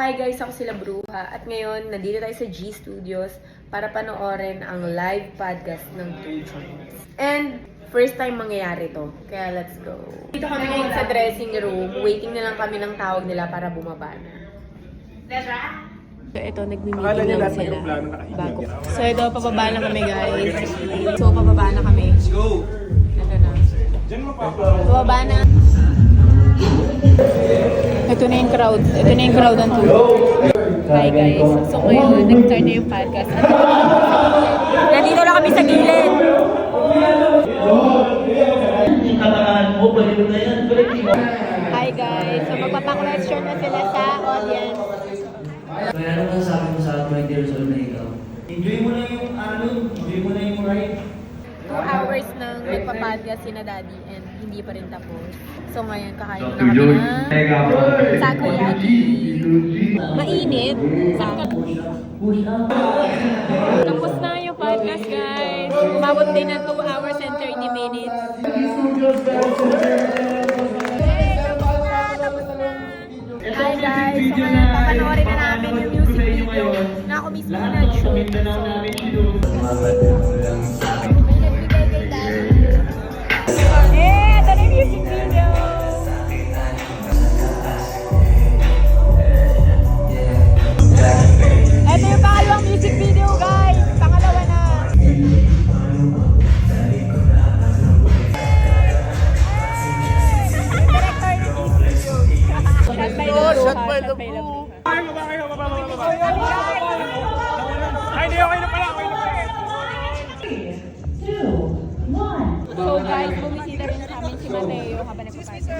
Hi guys, ako sila Bruha at ngayon nandito tayo sa G Studios para panoorin ang live podcast ng Two Chains. And first time mangyayari to, kaya let's go. Dito kami ngayon sa dressing room, waiting na lang kami ng tawag nila para bumaba na. So ito, Akala nagmi-meeting lang sila yung plano nakahiga bago. So ito, pababa na kami guys. So pababa na kami. Let's go! Ito na. Diyan mo pa. Pababa na. Ito na yung crowd. Ito na yung crowd ng tulo. Hi guys. So ngayon, nag-start na yung podcast. At nandito na kami sa gilid. Hi guys. So magpapa-question na sila sa audience. Kaya ano masasabi mo sa 20 years old na ikaw? Enjoy mo na yung ano, enjoy mo na yung ride. Two hours nang nagpa-podcast si na daddy and hindi pa rin tapos. So ngayon, kakain na kami ng takoyaki. Mainit. Tapos na yung podcast, guys. Umabot din ng 2 hours and 30 minutes. Hi guys! So ngayon, papanoorin na namin yung music video na ako mismo nag-shoot. So, Baba, baba. Ay, hindi, okay na pala, okay na pala. So guys, bumisita rin sa amin si Mateo habang nagpapasok.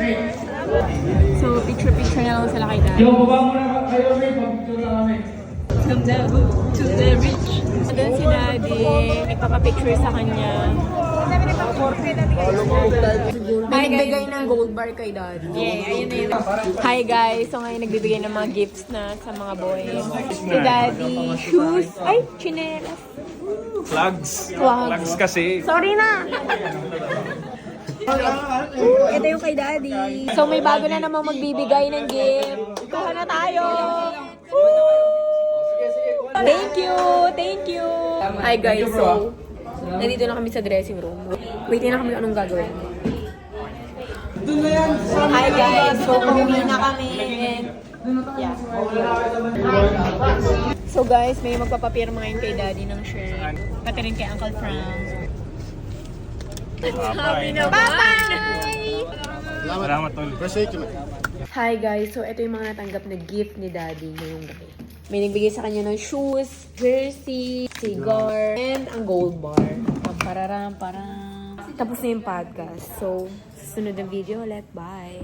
So picture-picture na lang sila kay Daddy. Yo, baba mo na kayo, may pag-picture kami. From the to the rich. Doon si Daddy, nagpapapicture sa kanya. May nagbigay ng gold bar kay Daddy. Yeah, ayun na yun. Hi guys, so ngayon nagbibigay ng mga gifts na sa mga boys. Si Daddy, shoes, ay, chinelas. Plugs. Plugs. Plugs kasi. Sorry na! Ito yung kay Daddy. So may bago na namang magbibigay ng gift. Kuha na tayo! Thank you! Thank you! Hi guys, so nandito na kami sa dressing room. Waiting na kami anong gagawin. Hi guys, so pauwi na kami. Yeah. So guys, may magpapapirma ngayon kay Daddy ng shirt. Pati rin kay Uncle Frank. Bye. Bye-bye! Salamat, tol. Hi guys, so ito yung mga natanggap na gift ni Daddy ngayong gabi. May nagbigay sa kanya ng shoes, jersey, cigar, and ang gold bar. Pararam, param. Tapos na yung podcast. So, susunod na video ulit. Bye!